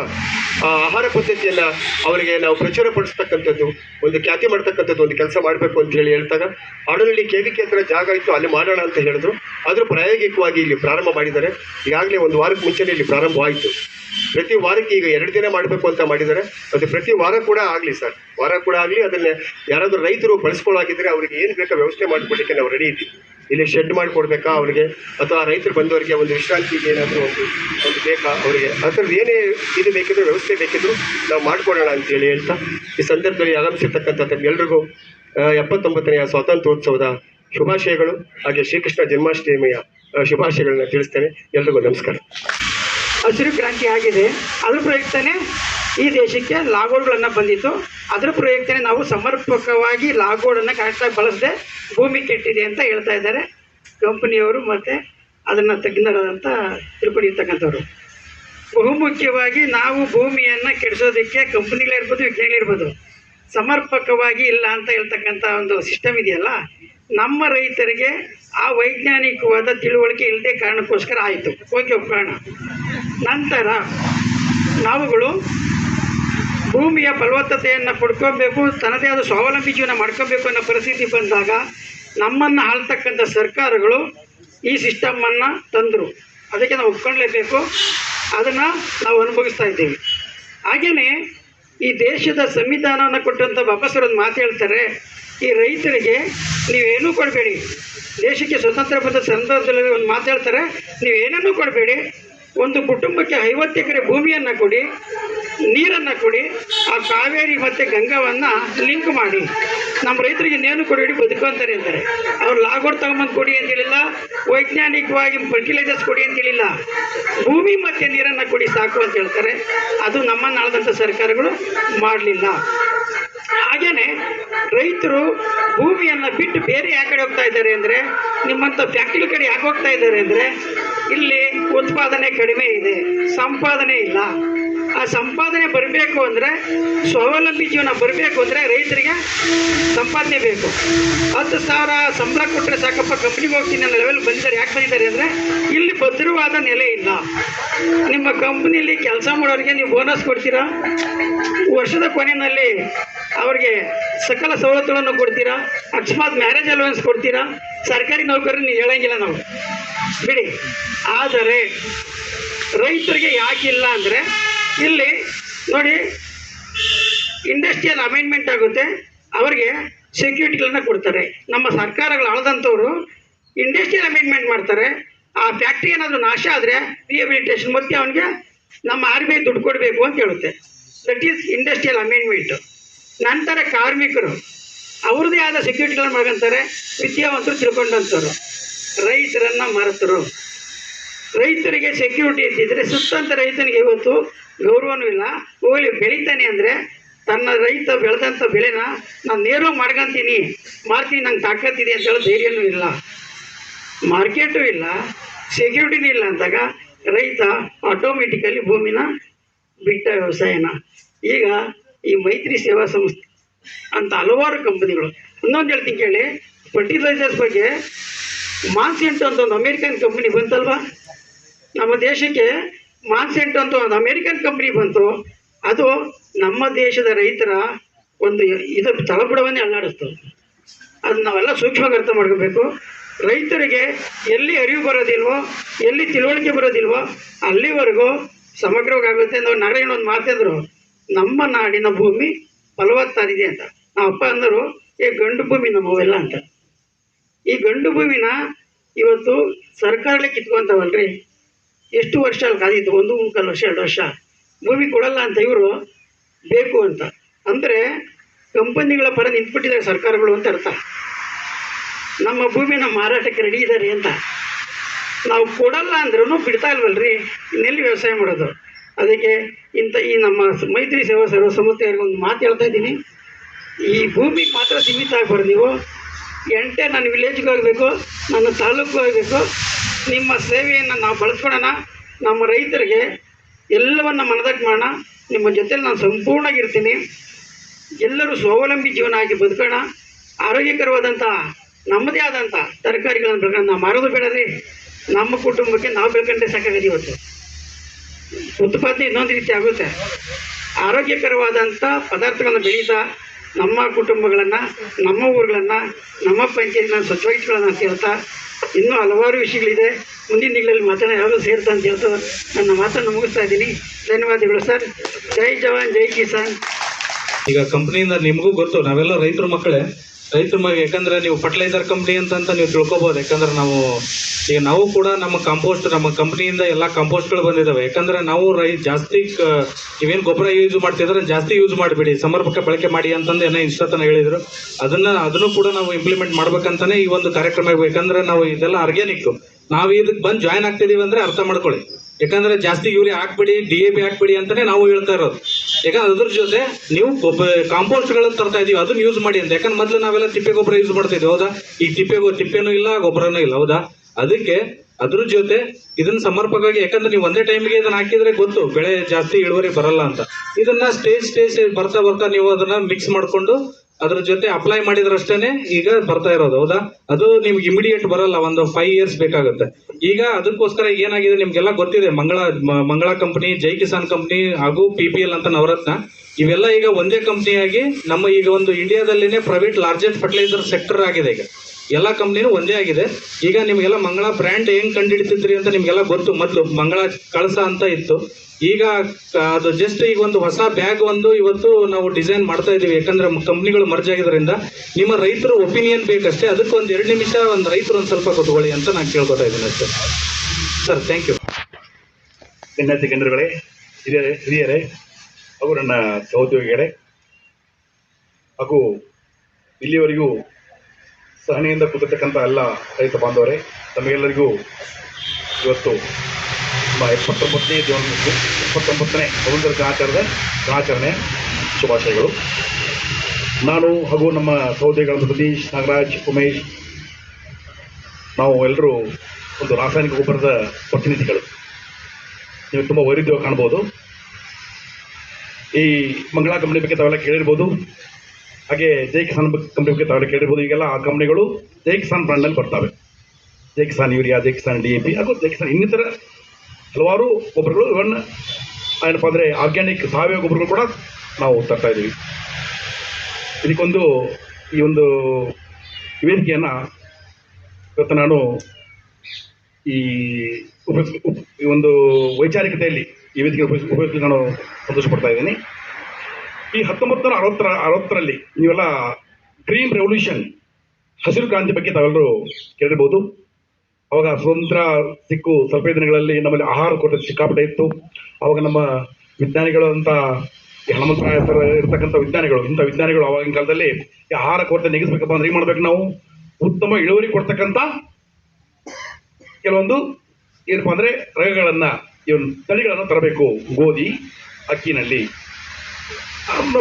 ಆ, ಆಹಾರ ಪದ್ಧತಿಯನ್ನು ಅವರಿಗೆ ನಾವು ಪ್ರಚುರಪಡಿಸ್ತಕ್ಕಂಥದ್ದು ಒಂದು ಖ್ಯಾತಿ ಮಾಡ್ತಕ್ಕಂಥದ್ದು ಒಂದು ಕೆಲಸ ಮಾಡಬೇಕು ಅಂತ ಹೇಳಿ ಹೇಳ್ತಾಗ ಆಡನಲ್ಲಿ ಕೆ ವಿ ಹತ್ರ ಜಾಗ ಇತ್ತು ಅಲ್ಲಿ ಮಾಡೋಣ ಅಂತ ಹೇಳಿದ್ರು. ಆದರೂ ಪ್ರಾಯೋಗಿಕವಾಗಿ ಇಲ್ಲಿ ಪ್ರಾರಂಭ ಮಾಡಿದ್ದಾರೆ. ಈಗಾಗಲೇ ಒಂದು ವಾರಕ್ಕೆ ಮುಂಚೆನೇ ಇಲ್ಲಿ ಪ್ರಾರಂಭವಾಯಿತು. ಪ್ರತಿ ವಾರಕ್ಕೆ ಈಗ ಎರಡು ದಿನ ಮಾಡಬೇಕು ಅಂತ ಮಾಡಿದ್ದಾರೆ. ಅದು ಪ್ರತಿ ವಾರ ಕೂಡ ಆಗಲಿ ಸರ್. ವಾರ ಕೂಡ ಆಗಲಿ ಅದನ್ನು ಯಾರಾದರೂ ರೈತರು ಬಳಸ್ಕೊಳ್ಳಾಗಿದ್ದರೆ ಅವರಿಗೆ ಏನು ಬೇಕೋ ವ್ಯವಸ್ಥೆ ಮಾಡಿಕೊಡ್ಲಿಕ್ಕೆ ನಾವು ರೆಡಿ ಇದ್ದೀವಿ. ಇಲ್ಲಿ ಶೆಡ್ ಮಾಡಿಕೊಡ್ಬೇಕಾ ಅವರಿಗೆ ಅಥವಾ ರೈತರು ಬಂದವರಿಗೆ ಒಂದು ವಿಶ್ರಾಂತಿಗೆ ಏನಾದರೂ ಒಂದು ಒಂದು ಬೇಕಾ ಅವರಿಗೆ? ಆ ಥರದ್ದು ಏನೇ ಇದು ಬೇಕಿದ್ರು ವ್ಯವಸ್ಥೆ ಬೇಕಿದ್ರು ನಾವು ಮಾಡಿಕೊಡೋಣ ಅಂತೇಳಿ ಹೇಳ್ತಾ ಈ ಸಂದರ್ಭದಲ್ಲಿ ಆಗಮಿಸಿರ್ತಕ್ಕಂಥ ತಮ್ಮೆಲ್ರಿಗೂ ಆ, ಎಪ್ಪತ್ತೊಂಬತ್ತನೆಯ ಸ್ವಾತಂತ್ರ್ಯೋತ್ಸವದ ಶುಭಾಶಯಗಳು ಹಾಗೆ ಶ್ರೀಕೃಷ್ಣ ಜನ್ಮಾಷ್ಟಮಿಯ ಶುಭಾಶಯಗಳನ್ನ ತಿಳಿಸ್ತೇನೆ. ಎಲ್ರಿಗೂ ನಮಸ್ಕಾರ. ಹಸಿರು ಕ್ರಾಂತಿ ಆಗಿದೆ. ಅದರ ಪ್ರಯುಕ್ತನೇ ಈ ದೇಶಕ್ಕೆ ಲಾಗೋಡ್ಗಳನ್ನು ಬಂದಿತ್ತು. ಅದರ ಪ್ರಯುಕ್ತನೇ ನಾವು ಸಮರ್ಪಕವಾಗಿ ಲಾಗೋಡನ್ನು ಕರೆಕ್ಟಾಗಿ ಬಳಸದೆ ಭೂಮಿ ಕೆಟ್ಟಿದೆ ಅಂತ ಹೇಳ್ತಾ ಇದ್ದಾರೆ. ಕಂಪನಿಯವರು ಮತ್ತು ಅದನ್ನು ತಜ್ಞರಾದಂಥ ತಿಳ್ಕೊಂಡಿರ್ತಕ್ಕಂಥವ್ರು. ಬಹುಮುಖ್ಯವಾಗಿ ನಾವು ಭೂಮಿಯನ್ನು ಕೆಡಿಸೋದಕ್ಕೆ ಕಂಪನಿಗಳಿರ್ಬೋದು ವಿಜ್ಞಾನಿಗಳಿರ್ಬೋದು ಸಮರ್ಪಕವಾಗಿ ಇಲ್ಲ ಅಂತ ಹೇಳ್ತಕ್ಕಂಥ ಒಂದು ಸಿಸ್ಟಮ್ ಇದೆಯಲ್ಲ ನಮ್ಮ ರೈತರಿಗೆ ಆ ವೈಜ್ಞಾನಿಕವಾದ ತಿಳುವಳಿಕೆ ಇಲ್ಲದೆ ಕಾರಣಕ್ಕೋಸ್ಕರ ಆಯಿತು. ಓಕೆ ಉಪಕರಣ ನಂತರ ನಾವುಗಳು ಭೂಮಿಯ ಫಲವತ್ತತೆಯನ್ನು ಪಡ್ಕೋಬೇಕು, ತನ್ನದೇ ಆದ ಸ್ವಾವಲಂಬಿ ಜೀವನ ಮಾಡ್ಕೋಬೇಕು ಅನ್ನೋ ಪರಿಸ್ಥಿತಿ ಬಂದಾಗ ನಮ್ಮನ್ನು ಆಳ್ತಕ್ಕಂಥ ಸರ್ಕಾರಗಳು ಈ ಸಿಸ್ಟಮನ್ನು ತಂದರು. ಅದಕ್ಕೆ ನಾವು ಒಪ್ಕೊಳ್ಳೇಬೇಕು. ಅದನ್ನು ನಾವು ಅನುಭವಿಸ್ತಾ ಇದ್ದೀವಿ. ಹಾಗೆಯೇ ಈ ದೇಶದ ಸಂವಿಧಾನವನ್ನು ಕೊಟ್ಟಂಥ ಒಂದು ಮಾತು ಹೇಳ್ತಾರೆ ಈ ರೈತರಿಗೆ ನೀವೇನೂ ಕೊಡಬೇಡಿ. ದೇಶಕ್ಕೆ ಸ್ವತಂತ್ರ ಬಂದ ಸಂದರ್ಭದಲ್ಲಿ ಒಂದು ಮಾತಾಡ್ತಾರೆ ನೀವೇನನ್ನೂ ಕೊಡಬೇಡಿ. ಒಂದು ಕುಟುಂಬಕ್ಕೆ ಐವತ್ತು ಎಕರೆ ಭೂಮಿಯನ್ನು ಕೊಡಿ, ನೀರನ್ನು ಕೊಡಿ, ಆ ಕಾವೇರಿ ಮತ್ತು ಗಂಗಾವನ್ನು ಲಿಂಕ್ ಮಾಡಿ. ನಮ್ಮ ರೈತರಿಗೆ ಇನ್ನೇನು ಕೊಡಿ ಬದುಕುವಂತಾರೆ ಅಂತಾರೆ. ಅವ್ರು ಲಾಗೋರ್ ತಗೊಂಬಂದು ಕೊಡಿ ಅಂತ ಹೇಳಿಲ್ಲ, ವೈಜ್ಞಾನಿಕವಾಗಿ ಫರ್ಟಿಲೈಸರ್ಸ್ ಕೊಡಿ ಅಂತ ಹೇಳಿಲ್ಲ. ಭೂಮಿ ಮತ್ತು ನೀರನ್ನು ಕೊಡಿ ಸಾಕು ಅಂತ ಹೇಳ್ತಾರೆ. ಅದು ನಮ್ಮನ್ನು ಆಳದಂಥ ಸರ್ಕಾರಗಳು ಮಾಡಲಿಲ್ಲ. ಹಾಗೇನೆ ರೈತರು ಭೂಮಿಯನ್ನು ಬಿಟ್ಟು ಬೇರೆ ಯಾವ ಕಡೆ ಹೋಗ್ತಾ ಇದ್ದಾರೆ ಅಂದರೆ ನಿಮ್ಮಂಥ ಫ್ಯಾಕ್ಟ್ರಿ ಕಡೆ ಯಾಕೆ ಹೋಗ್ತಾ ಇದ್ದಾರೆ ಅಂದರೆ, ಇಲ್ಲಿ ಉತ್ಪಾದನೆ ಕಡಿಮೆ ಇದೆ, ಸಂಪಾದನೆ ಇಲ್ಲ. ಆ ಸಂಪಾದನೆ ಬರಬೇಕು ಅಂದರೆ, ಸ್ವಾವಲಂಬಿ ಜೀವನ ಬರಬೇಕು ಅಂದರೆ ರೈತರಿಗೆ ಸಂಪಾದನೆ ಬೇಕು. ಹತ್ತು ಸಾವಿರ ಸಂಬಳ ಕೊಟ್ಟರೆ ಸಾಕಪ್ಪ ಕಂಪ್ನಿಗೆ ಹೋಗ್ತೀನಿ ಅನ್ನೋ ಲೆವೆಲ್ ಬಂದಿದ್ದಾರೆ. ಯಾಕೆ ಬಂದಿದ್ದಾರೆ ಅಂದರೆ, ಇಲ್ಲಿ ಭದ್ರವಾದ ನೆಲೆ ಇಲ್ಲ. ನಿಮ್ಮ ಕಂಪ್ನಿಲಿ ಕೆಲಸ ಮಾಡೋರಿಗೆ ನೀವು ಬೋನಸ್ ಕೊಡ್ತೀರಾ? ವರ್ಷದ ಕೊನೆಯಲ್ಲಿ ಅವ್ರಿಗೆ ಸಕಲ ಸವಲತ್ತುಗಳನ್ನು ಕೊಡ್ತೀರಾ? ಅಕಸ್ಮಾತ್ ಮ್ಯಾರೇಜ್ ಅಲೋವೆನ್ಸ್ ಕೊಡ್ತೀರಾ? ಸರ್ಕಾರಿ ನೌಕರಿ ನೀವು ಹೇಳಂಗಿಲ್ಲ ನಾವು. ಬಿಡಿ. ಆದರೆ ರೈತರಿಗೆ ಯಾಕಿಲ್ಲ ಅಂದರೆ ಇಲ್ಲಿ ನೋಡಿ ಇಂಡಸ್ಟ್ರಿಯಲ್ ಅಮೆಂಡ್ಮೆಂಟ್ ಆಗುತ್ತೆ. ಅವರಿಗೆ ಸೆಕ್ಯೂರಿಟಿಗಳನ್ನ ಕೊಡ್ತಾರೆ. ನಮ್ಮ ಸರ್ಕಾರಗಳು ಆಳದಂಥವ್ರು ಇಂಡಸ್ಟ್ರಿಯಲ್ ಅಮೆಂಡ್ಮೆಂಟ್ ಮಾಡ್ತಾರೆ. ಆ ಫ್ಯಾಕ್ಟ್ರಿ ಏನಾದರೂ ನಾಶ ಆದರೆ ರಿಹಬಿಲಿಟೇಷನ್ ಮತ್ತೆ ಅವನಿಗೆ ನಮ್ಮ ಆರ್ ಬಿ ಐ ದುಡ್ಡು ಕೊಡಬೇಕು ಅಂತ ಹೇಳುತ್ತೆ. ದಟ್ ಈಸ್ ಇಂಡಸ್ಟ್ರಿಯಲ್ ಅಮೆಂಡ್ಮೆಂಟು ನಂತರ ಕಾರ್ಮಿಕರು, ಅವ್ರದ್ದೇ ಆದ ಸೆಕ್ಯೂರಿಟಿಗಳನ್ನು ಮಾಡ್ಕೊಂತಾರೆ, ವಿದ್ಯಾವಂತರು ತಿಳ್ಕೊಂಡಂಥವ್ರು ರೈತರನ್ನು ಮರೆತರು. ರೈತರಿಗೆ ಸೆಕ್ಯೂರಿಟಿ ಇದ್ದಿದ್ರೆ ಸುತ್ತಂತ ರೈತನಿಗೆ ಇವತ್ತು ಗೌರವನೂ ಇಲ್ಲ. ಹೋಗಲಿ, ಬೆಳಿತಾನೆ ಅಂದರೆ ತನ್ನ ರೈತ ಬೆಳೆದಂಥ ಬೆಳೆನ ನಾನು ನೇರವಾಗಿ ಮಾಡ್ಕೊಂತೀನಿ. ಮಾರ್ತೀನಿ ನಂಗೆ ತಾಕತ್ತಿದೆ ಅಂತ ಹೇಳೋ ಧೈರ್ಯನೂ ಇಲ್ಲ. ಮಾರ್ಕೆಟು ಇಲ್ಲ ಸೆಕ್ಯೂರಿಟಿನೂ ಇಲ್ಲ ಅಂದಾಗ ರೈತ ಆಟೋಮೆಟಿಕಲಿ ಭೂಮಿನ ಬಿಟ್ಟ ವ್ಯವಸಾಯನ. ಈಗ ಈ ಮೈತ್ರಿ ಸೇವಾ ಸಂಸ್ಥೆ ಅಂತ ಹಲವಾರು ಕಂಪನಿಗಳು. ಇನ್ನೊಂದು ಹೇಳ್ತೀನಿ ಕೇಳಿ ಫರ್ಟಿಲೈಸರ್ಸ್ ಬಗ್ಗೆ ಮಾನ್ಸೆಂಟು ಅಂತ ಒಂದು ಅಮೇರಿಕನ್ ಕಂಪ್ನಿ ಬಂತಲ್ವಾ? ನಮ್ಮ ದೇಶಕ್ಕೆ ಮಾನ್ಸೆಂಟ್ ಅಂತ ಒಂದು ಅಮೇರಿಕನ್ ಕಂಪ್ನಿ ಬಂತು. ಅದು ನಮ್ಮ ದೇಶದ ರೈತರ ಒಂದು ಇದು ತಳಬುಡವನ್ನೇ ಅಲ್ಲಾಡಿಸ್ತು. ಅದನ್ನ ನಾವೆಲ್ಲ ಸೂಕ್ಷ್ಮವಾಗಿ ಅರ್ಥ ಮಾಡ್ಕೋಬೇಕು. ರೈತರಿಗೆ ಎಲ್ಲಿ ಅರಿವು ಬರೋದಿಲ್ವೋ, ಎಲ್ಲಿ ತಿಳುವಳಿಕೆ ಬರೋದಿಲ್ವೋ, ಅಲ್ಲಿವರೆಗೂ ಸಮಗ್ರವಾಗುತ್ತೆ ಅಂತ ನಾರಾಯಣ ಒಂದು ಮಾತಿದ್ರು ನಮ್ಮ ನಾಡಿನ ಭೂಮಿ ಫಲವತ್ತಾಗಿದೆ ಅಂತ. ನಮ್ಮ ಅಪ್ಪ ಅಂದರು, ಏ, ಗಂಡು ಭೂಮಿ ನಮ್ಮವೆಲ್ಲ ಅಂತ. ಈ ಗಂಡು ಭೂಮಿನ ಇವತ್ತು ಸರ್ಕಾರಗಳೇ ಕಿತ್ಕೊಂತವಲ್ರಿ. ಎಷ್ಟು ವರ್ಷ ಅಲ್ಲಿ ಕಾದಿತ್ತು? ಒಂದು ಮುಕ್ಕಾಲು ವರ್ಷ, ಎರಡು ವರ್ಷ. ಭೂಮಿ ಕೊಡಲ್ಲ ಅಂತ ಇವರು ಬೇಕು ಅಂತ. ಅಂದರೆ ಕಂಪನಿಗಳ ಪರ ನಿಂತ್ಬಿಟ್ಟಿದ್ದಾರೆ ಸರ್ಕಾರಗಳು ಅಂತ ಅರ್ಥ. ನಮ್ಮ ಭೂಮಿನ ಮಾರಾಟಕ್ಕೆ ರೆಡಿ ಇದ್ದಾರೆ ಅಂತ. ನಾವು ಕೊಡಲ್ಲ ಅಂದ್ರೂ ಬಿಡ್ತಾ ಇಲ್ವಲ್ರಿ? ಇನ್ನೆಲ್ಲಿ ವ್ಯವಸಾಯ ಮಾಡೋದು? ಅದಕ್ಕೆ ಇಂಥ ಈ ನಮ್ಮ ಮೈತ್ರಿ ಸೇವಾ ಸರ್ವ ಸಂಸ್ಥೆಯವರಿಗೆ ಒಂದು ಮಾತು ಹೇಳ್ತಾ ಇದ್ದೀನಿ. ಈ ಭೂಮಿ ಮಾತ್ರ ಸೀಮಿತ ಆಗಬಾರ್ದು. ನೀವು ಎಂಟೆ ನನ್ನ ವಿಲೇಜ್ಗೆ ಹೋಗಬೇಕು ನನ್ನ ತಾಲೂಕು ಹೋಗಬೇಕು ನಿಮ್ಮ ಸೇವೆಯನ್ನು ನಾವು ಬಳಸ್ಕೊಳ್ಳೋಣ ನಮ್ಮ ರೈತರಿಗೆ ಎಲ್ಲವನ್ನು ಮನದಟ್ಟು ಮಾಡೋಣ. ನಿಮ್ಮ ಜೊತೆಲಿ ನಾನು ಸಂಪೂರ್ಣವಾಗಿರ್ತೀನಿ. ಎಲ್ಲರೂ ಸ್ವಾವಲಂಬಿ ಜೀವನ ಆಗಿ ಬದುಕೋಣ. ಆರೋಗ್ಯಕರವಾದಂಥ ನಮ್ಮದೇ ಆದಂಥ ತರಕಾರಿಗಳನ್ನು ಬೆಳ್ಕೊಂಡು ನಾವು ಮಾರೋದು ಬೇಡ ರೀ ನಮ್ಮ ಕುಟುಂಬಕ್ಕೆ ನಾವು ಬೆಳ್ಕೊಂಡ್ರೆ ಸಾಕಾಗದು ಇವತ್ತು. ಉತ್ಪಾದನೆ ಇನ್ನೊಂದು ರೀತಿ ಆಗುತ್ತೆ. ಆರೋಗ್ಯಕರವಾದಂಥ ಪದಾರ್ಥಗಳನ್ನು ಬೆಳೀತಾ ನಮ್ಮ ಕುಟುಂಬಗಳನ್ನು, ನಮ್ಮ ಊರುಗಳನ್ನು, ನಮ್ಮ ಪಂಚಾಯತ್ನ ಸ್ವಚ್ಛವಾಗಿಟ್ಕೊಳ್ಳೋಣ ಹೇಳ್ತಾ ಇನ್ನೂ ಹಲವಾರು ವಿಷಯಗಳಿದೆ. ಮುಂದಿನ ದಿನಗಳಲ್ಲಿ ಮಾತಾಡೋ ಯಾವಾಗಲೂ ಸೇರ್ತಾ ಅಂತ ಹೇಳ್ತಾ ನನ್ನ ಮಾತನ್ನು ಮುಗಿಸ್ತಾ ಇದ್ದೀನಿ. ಧನ್ಯವಾದಗಳು ಸರ್. ಜೈ ಜವಾನ್, ಜೈ ಕಿಸಾನ್. ಈಗ ಕಂಪ್ನಿಯಿಂದ ನಿಮಗೂ ಗೊತ್ತು, ನಾವೆಲ್ಲ ರೈತರ ಮಕ್ಕಳೇ. ರೈತರ ಮಗ, ಯಾಕಂದ್ರೆ ನೀವು ಫರ್ಟಿಲೈಸರ್ ಕಂಪ್ನಿ ಅಂತ ನೀವು ತಿಳ್ಕೊಬೋದು. ಯಾಕಂದ್ರೆ ನಾವು ಈಗ ನಾವು ಕೂಡ ನಮ್ಮ ಕಾಂಪೋಸ್ಟ್ ನಮ್ಮ ಕಂಪ್ನಿಯಿಂದ ಎಲ್ಲ ಕಾಂಪೋಸ್ಟ್ಗಳು ಬಂದಿದ್ದಾವೆ ಯಾಕಂದ್ರೆ ನಾವು ರೈ ಜಾಸ್ತಿ ನೀವೇನು ಗೊಬ್ಬರ ಯೂಸ್ ಮಾಡ್ತಿದ್ರೆ ಜಾಸ್ತಿ ಯೂಸ್ ಮಾಡಬೇಡಿ. ಸಮರ್ಪಕ ಬಳಕೆ ಮಾಡಿ ಅಂತಂದು ಏನೋ ಇಷ್ಟತನ ಹೇಳಿದ್ರು. ಅದನ್ನ ಅದನ್ನು ಕೂಡ ನಾವು ಇಂಪ್ಲಿಮೆಂಟ್ ಮಾಡ್ಬೇಕಂತಾನೆ ಈ ಒಂದು ಕಾರ್ಯಕ್ರಮ ಯಾಕಂದ್ರೆ ನಾವು ಇದೆಲ್ಲ ಆರ್ಗ್ಯಾನಿಕ್ ನಾವು ಇದಕ್ಕೆ ಬಂದು ಜಾಯ್ನ್ ಆಗ್ತಿದೀವಿ ಅಂದ್ರೆ ಅರ್ಥ ಮಾಡ್ಕೊಳ್ಳಿ. ಯಾಕಂದ್ರೆ ಜಾಸ್ತಿ ಯೂರಿಯಾ ಹಾಕ್ಬಿಡಿ ಡಿ ಎ ಪಿ ಹಾಕ್ಬಿಡಿ ಅಂತಾನೆ ನಾವು ಹೇಳ್ತಾ ಇರೋದು. ಯಾಕಂದ್ರೆ ಅದ್ರ ಜೊತೆ ನೀವು ಗೊಬ್ಬ ಕಾಂಪೋಸ್ಟ್ಗಳನ್ನು ತರ್ತಾ ಇದೀವಿ. ಅದನ್ನ ಯೂಸ್ ಮಾಡಿ ಅಂತ. ಯಾಕಂದ್ರೆ ಮೊದಲು ನಾವೆಲ್ಲ ತಿಪ್ಪೆ ಗೊಬ್ಬರ ಯೂಸ್ ಮಾಡ್ತಿದ್ವಿ. ಹೌದಾ? ಈ ತಿಪ್ಪೆ ತಿಪ್ಪೆನೂ ಇಲ್ಲ, ಗೊಬ್ಬರನೂ ಇಲ್ಲ. ಹೌದಾ? ಅದಕ್ಕೆ ಅದ್ರ ಜೊತೆ ಇದನ್ನ ಸಮರ್ಪಕವಾಗಿ, ಯಾಕಂದ್ರೆ ನೀವು ಒಂದೇ ಟೈಮಿಗೆ ಇದನ್ನ ಹಾಕಿದ್ರೆ ಗೊತ್ತು, ಬೆಳೆ ಜಾಸ್ತಿ ಇಳುವರಿ ಬರಲ್ಲ ಅಂತ. ಇದನ್ನ ಸ್ಟೇಜ್ ಸ್ಟೇಜ್ ಬರ್ತಾ ಬರ್ತಾ ನೀವು ಅದನ್ನ ಮಿಕ್ಸ್ ಮಾಡಿಕೊಂಡು ಅದ್ರ ಜೊತೆ ಅಪ್ಲೈ ಮಾಡಿದ್ರಷ್ಟೇನೆ ಈಗ ಬರ್ತಾ ಇರೋದು, ಹೌದಾ? ಅದು ನಿಮ್ಗೆ ಇಮಿಡಿಯೇಟ್ ಬರಲ್ಲ, ಒಂದು ಫೈವ್ ಇಯರ್ಸ್ ಬೇಕಾಗುತ್ತೆ. ಈಗ ಅದಕ್ಕೋಸ್ಕರ ಏನಾಗಿದೆ ನಿಮ್ಗೆಲ್ಲ ಗೊತ್ತಿದೆ, ಮಂಗಳ ಮಂಗಳ ಕಂಪನಿ ಜೈ ಕಿಸಾನ್ ಕಂಪನಿ ಹಾಗೂ ಪಿ ಪಿ ಎಲ್ ಅಂತ ನವರತ್ನ, ಇವೆಲ್ಲ ಈಗ ಒಂದೇ ಕಂಪ್ನಿಯಾಗಿ ನಮ್ಮ ಈಗ ಒಂದು ಇಂಡಿಯಾದಲ್ಲಿನೇ ಪ್ರೈವೇಟ್ ಲಾರ್ಜೆಸ್ಟ್ ಫರ್ಟಿಲೈಸರ್ ಸೆಕ್ಟರ್ ಆಗಿದೆ ಈಗ. ಎಲ್ಲ ಕಂಪ್ನಿನೂ ಒಂದೇ ಆಗಿದೆ. ಈಗ ನಿಮಗೆಲ್ಲ ಮಂಗಳ ಬ್ರ್ಯಾಂಡ್ ಹೆಂಗ್ ಕಂಡುಹಿಡಿತಿದ್ರಿ ಅಂತ ನಿಮಗೆಲ್ಲ ಗೊತ್ತು ಮೊದಲು ಮಂಗಳ ಕಳಸ ಅಂತ ಇತ್ತು. ಈಗ ಅದು ಜಸ್ಟ್ ಈಗ ಒಂದು ಹೊಸ ಬ್ಯಾಗ್ ಒಂದು ಇವತ್ತು ನಾವು ಡಿಸೈನ್ ಮಾಡ್ತಾ ಇದ್ದೀವಿ. ಯಾಕಂದ್ರೆ ಕಂಪ್ನಿಗಳು ಮರ್ಜ್ ಆಗಿದ್ರಿಂದ ನಿಮ್ಮ ರೈತರ ಒಪಿನಿಯನ್ ಬೇಕಷ್ಟೇ. ಅದಕ್ಕೆ ಒಂದು ಎರಡು ನಿಮಿಷ ಒಂದು ರೈತರು ಒಂದು ಸ್ವಲ್ಪ ಕೊತ್ಕೊಳ್ಳಿ ಅಂತ ನಾನು ಕೇಳ್ಕೊತಾ ಇದ್ದೀನಿ ಅಷ್ಟೇ. ಸರ್ ಥ್ಯಾಂಕ್ ಯು ಗಣ್ಯಾತಿ ಗಣ್ಯರುಗಳೇ ಹಿರಿಯರೇ ಹಿರಿಯರೇ, ಹಾಗೂ ನನ್ನ ಸಹೋದ್ಯೋಗಿಗಳೇ, ಹಾಗೂ ಇಲ್ಲಿಯವರೆಗೂ ಸಹನೆಯಿಂದ ಕೂತಿರ್ತಕ್ಕಂಥ ಎಲ್ಲ ರೈತ ಬಾಂಧವರೇ, ತಮಗೆಲ್ಲರಿಗೂ ಇವತ್ತು ನಮ್ಮ ಎಪ್ಪತ್ತೊಂಬತ್ತನೇ ಜೀವನ ಎಪ್ಪತ್ತೊಂಬತ್ತನೇ ಸ್ವಾತಂತ್ರ್ಯ ದಿನಾಚರಣೆ ದಿನಾಚರಣೆ ಶುಭಾಶಯಗಳು. ನಾನು ಹಾಗೂ ನಮ್ಮ ಸಹೋದ್ಯೋಗಿಗಳಾದ ಸತೀಶ್ ನಾಗರಾಜ್, ಉಮೇಶ್, ನಾವು ಎಲ್ಲರೂ ಒಂದು ರಾಸಾಯನಿಕ ಗೊಬ್ಬರದ ಪ್ರತಿನಿಧಿಗಳು. ನೀವು ತುಂಬ ವೈರುಧ್ಯವಾಗಿ ಕಾಣ್ಬೋದು ಈ ಮಂಗಳಾ ಕಂಪ್ನಿ ಬಗ್ಗೆ ತಾವೆಲ್ಲ ಕೇಳಿರ್ಬೋದು. ಹಾಗೆ ಜೈ ಕಿಸಾನ್ ಕಂಪ್ನಿ ಬಗ್ಗೆ ತಾವೆಲ್ಲ ಕೇಳಿರ್ಬೋದು. ಈಗೆಲ್ಲ ಆ ಕಂಪ್ನಿಗಳು ಜೈ ಕಿಸಾನ್ ಬ್ರ್ಯಾಂಡ್ನಲ್ಲಿ ಬರ್ತವೆ Jai Kisan urea Jai Kisan D A P ಹಾಗೂ ಜೈ ಕಿಸಾನ್ ಇನ್ನಿತರ ಹಲವಾರು ಗೊಬ್ಬರಗಳು ಇವನ್ನ ಏನಪ್ಪ ಅಂದರೆ ಆರ್ಗ್ಯಾನಿಕ್ ಸಾವಯವ ಗೊಬ್ಬರಗಳು ಕೂಡ ನಾವು ತರ್ತಾ ಇದ್ದೀವಿ. ಇದಕ್ಕೊಂದು ಈ ಒಂದು ವೇದಿಕೆಯನ್ನು ಇವತ್ತು ನಾನು ಈ ಉಪಯೋಗಿಸ್ ಈ ಒಂದು ವೈಚಾರಿಕತೆಯಲ್ಲಿ ಈ ವೇದಿಕೆ ಉಪಯೋಗ ಉಪಯೋಗಿಸಲು ನಾನು ಸಂತೋಷ ಪಡ್ತಾ ಇದ್ದೀನಿ. ಈ ಹತ್ತೊಂಬತ್ತು ನೂರ ಅರವತ್ತರ, ಅರವತ್ತರಲ್ಲಿ ನೀವೆಲ್ಲ ಗ್ರೀನ್ ರೆವಲ್ಯೂಷನ್ ಹಸಿರು ಕ್ರಾಂತಿ ಬಗ್ಗೆ ತಾವೆಲ್ಲರೂ ಕೇಳಿರ್ಬೋದು. ಅವಾಗ ಸ್ವತಂತ್ರ ಸಿಕ್ಕು ಸ್ವಲ್ಪ ದಿನಗಳಲ್ಲಿ ನಮ್ಮಲ್ಲಿ ಆಹಾರ ಕೊರತೆ ಸಿಕ್ಕಾಪಟ್ಟೆ ಇತ್ತು. ಅವಾಗ ನಮ್ಮ ವಿಜ್ಞಾನಿಗಳು ಅಂತ ಈ ಹನುಮಂತರಾಯ ಸರ್ ಇರ್ತಕ್ಕಂಥ ವಿಜ್ಞಾನಿಗಳು, ಇಂಥ ವಿಜ್ಞಾನಿಗಳು ಅವಾಗಿನ ಕಾಲದಲ್ಲಿ ಈ ಆಹಾರ ಕೊರತೆ ನೆಗೆಸ್ಬೇಕಪ್ಪ ಅಂದ್ರೆ ಏನು ಮಾಡ್ಬೇಕು ನಾವು? ಉತ್ತಮ ಇಳುವರಿ ಕೊಡ್ತಕ್ಕಂಥ ಕೆಲವೊಂದು ಏನಪ್ಪ ಅಂದರೆ ರಗಗಳನ್ನ ಇವನ್ ತಳಿಗಳನ್ನು ತರಬೇಕು ಗೋಧಿ, ಅಕ್ಕಿನಲ್ಲಿ.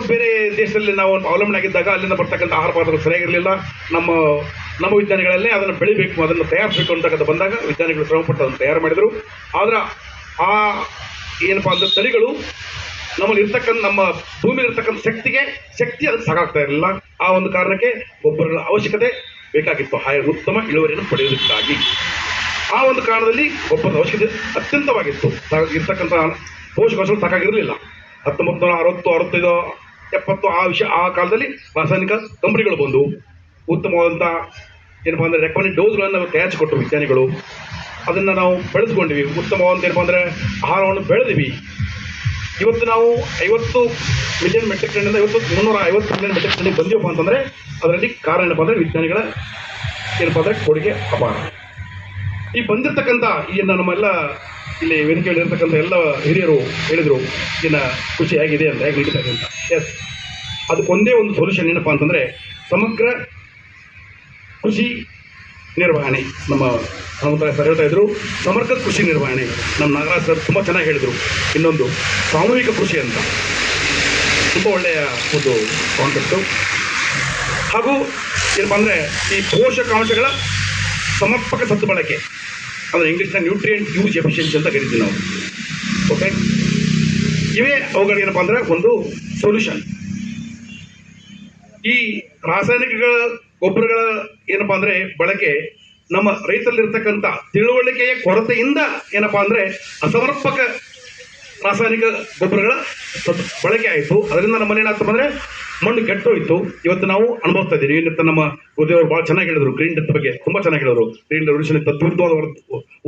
ಬೇರೆ ದೇಶದಲ್ಲಿ ನಾವು ಅವಲಂಬನೆ ಆಗಿದ್ದಾಗ ಅಲ್ಲಿಂದ ಬರ್ತಕ್ಕಂಥ ಆಹಾರ ಪದಾರ್ಥಗಳು ಸರಿಯಾಗಿರಲಿಲ್ಲ. ನಮ್ಮ ನಮ್ಮ ವಿಜ್ಞಾನಿಗಳಲ್ಲೇ ಅದನ್ನು ಬೆಳಿಬೇಕು, ಅದನ್ನು ತಯಾರಿಸಬೇಕು ಅಂತಕ್ಕಂಥ ಬಂದಾಗ ವಿಜ್ಞಾನಿಗಳು ಶ್ರಮಪಟ್ಟು ಅದನ್ನು ತಯಾರು ಮಾಡಿದರು. ಆದ್ರೆ ಆ ಏನಪ್ಪ ಅಂದ್ರೆ ತಳಿಗಳು ನಮ್ಮಲ್ಲಿ ಇರ್ತಕ್ಕಂಥ, ನಮ್ಮ ಭೂಮಿಲಿ ಇರ್ತಕ್ಕಂಥ ಶಕ್ತಿಗೆ, ಶಕ್ತಿ ಅದಕ್ಕೆ ಸಾಕಾಗ್ತಾ ಇರಲಿಲ್ಲ. ಆ ಒಂದು ಕಾರಣಕ್ಕೆ ಗೊಬ್ಬರಗಳ ಅವಶ್ಯಕತೆ ಬೇಕಾಗಿತ್ತು. ಹಾಗೆ ಉತ್ತಮ ಇಳುವರಿಯನ್ನು ಪಡೆಯುವುದಕ್ಕಾಗಿ. ಆ ಒಂದು ಕಾರಣದಲ್ಲಿ ಗೊಬ್ಬರದ ಅವಶ್ಯಕತೆ ಅತ್ಯಂತವಾಗಿತ್ತು. ಇರ್ತಕ್ಕಂಥ ಪೋಷಕಾಂಶಗಳು ಸಾಕಾಗಿರಲಿಲ್ಲ. ಹತ್ತೊಂಬತ್ತು ನೂರ ಅರವತ್ತು ಅರವತ್ತೈದು, ಎಪ್ಪತ್ತು, ಆ ವಿಷಯ, ಆ ಕಾಲದಲ್ಲಿ ರಾಸಾಯನಿಕ ಕಂಪನಿಗಳು ಬಂದು ಉತ್ತಮವಾದಂಥ ಏನಪ್ಪ ಅಂದರೆ ರೆಕಮೆಂಡ್ ಡೋಸ್ಗಳನ್ನು ತಯಾರಿಸಿಕೊಟ್ರು ವಿಜ್ಞಾನಿಗಳು. ಅದನ್ನು ನಾವು ಬೆಳೆಸ್ಕೊಂಡಿವಿ. ಉತ್ತಮವಾದಂಥ ಏನಪ್ಪ ಅಂದರೆ ಆಹಾರವನ್ನು ಬೆಳೆದಿವಿ. ಇವತ್ತು ನಾವು ಐವತ್ತು ಮಿಲಿಯನ್ ಮೆಟ್ರಿಕ್ ಟನ್ನಿಂದ ಇವತ್ತು ಮುನ್ನೂರ ಐವತ್ತು ಮಿಲಿಯನ್ ಮೆಟ್ರಿಕ್ ಟನ್ನಿಗೆ ಬಂದಿವಪ್ಪ ಅಂತಂದರೆ ಅದರಲ್ಲಿ ಕಾರಣ ಏನಪ್ಪ ಅಂದರೆ ವಿಜ್ಞಾನಿಗಳ ಏನಪ್ಪ ಅಂದರೆ ಕೊಡುಗೆ ಅಪಾರ. ಈ ಬಂದಿರತಕ್ಕಂಥ ಈ ನಮ್ಮೆಲ್ಲ ಇಲ್ಲಿ ವೇದಿಕೆಯಲ್ಲಿ ಇರ್ತಕ್ಕಂಥ ಎಲ್ಲ ಹಿರಿಯರು ಹೇಳಿದರು, ಇನ್ನು ಖುಷಿಯಾಗಿದೆ ಅಂತ, ಹೇಗೆ ನಡೀತಾರೆ ಅಂತ. ಎಸ್ ಅದಕ್ಕೊಂದೇ ಒಂದು ಸೊಲ್ಯೂಷನ್ ಏನಪ್ಪ ಅಂತಂದರೆ, ಸಮಗ್ರ ಕೃಷಿ ನಿರ್ವಹಣೆ. ನಮ್ಮ ಸಮುದಾಯ ಸರ್ ಹೇಳ್ತಾ ಇದ್ರು ಸಮಗ್ರ ಕೃಷಿ ನಿರ್ವಹಣೆ. ನಮ್ಮ ನಾಗರಾಜ್ ಸರ್ ತುಂಬ ಚೆನ್ನಾಗಿ ಹೇಳಿದರು. ಇನ್ನೊಂದು, ಸಾಮೂಹಿಕ ಕೃಷಿ ಅಂತ. ತುಂಬ ಒಳ್ಳೆಯ ಒಂದು ಕಾನ್ಸೆಪ್ಟು ಹಾಗೂ ಏನಪ್ಪ ಅಂದರೆ, ಈ ಪೋಷಕಾಂಶಗಳ ಸಮರ್ಪಕ ಸದ್ಬಳಕೆ ಅಂದರೆ ಇಂಗ್ಲೀಷ್ನ ನ್ಯೂಟ್ರಿಯೆಂಟ್ ಯೂಸ್ ಎಫಿಷಿಯನ್ಸಿ ಅಂತ ಕರಿತೀವಿ ನಾವು. ಓಕೆ ಇವೇ ಅವುಗಳು ಏನಪ್ಪ ಅಂದರೆ ಒಂದು ಸೊಲ್ಯೂಷನ್ ಈ ರಾಸಾಯನಿಕಗಳ ಗೊಬ್ಬರಗಳ ಏನಪ್ಪಾ ಅಂದರೆ ಬಳಕೆ ನಮ್ಮ ರೈತರಲ್ಲಿರ್ತಕ್ಕಂಥ ತಿಳುವಳಿಕೆಯ ಕೊರತೆಯಿಂದ ಏನಪ್ಪಾ ಅಂದರೆ ಅಸಮರ್ಪಕ ರಾಸಾಯನಿಕ ಗೊಬ್ಬರಗಳ ಬಳಕೆ ಆಯಿತು. ಅದರಿಂದ ನಮ್ಮಲ್ಲಿ ಏನಾಗ್ತದೆ ಅಂದ್ರೆ ಮಣ್ಣು ಕೆಟ್ಟೋಯ್ತು. ಇವತ್ತು ನಾವು ಅನುಭವಿಸ್ತಾ ಇದ್ದೀವಿ. ಇವತ್ತು ನಮ್ಮ ಗುರುದೇವರು ಭಾಳ ಚೆನ್ನಾಗಿ ಹೇಳಿದ್ರು ಗ್ರೀನ್ ಡೆತ್ ಬಗ್ಗೆ. ತುಂಬಾ ಚೆನ್ನಾಗಿ ಹೇಳಿದ್ರು. ಗ್ರೀನ್ ರೆವಲ್ಯೂಷನ್ ಅದ್ಭುತವಾದ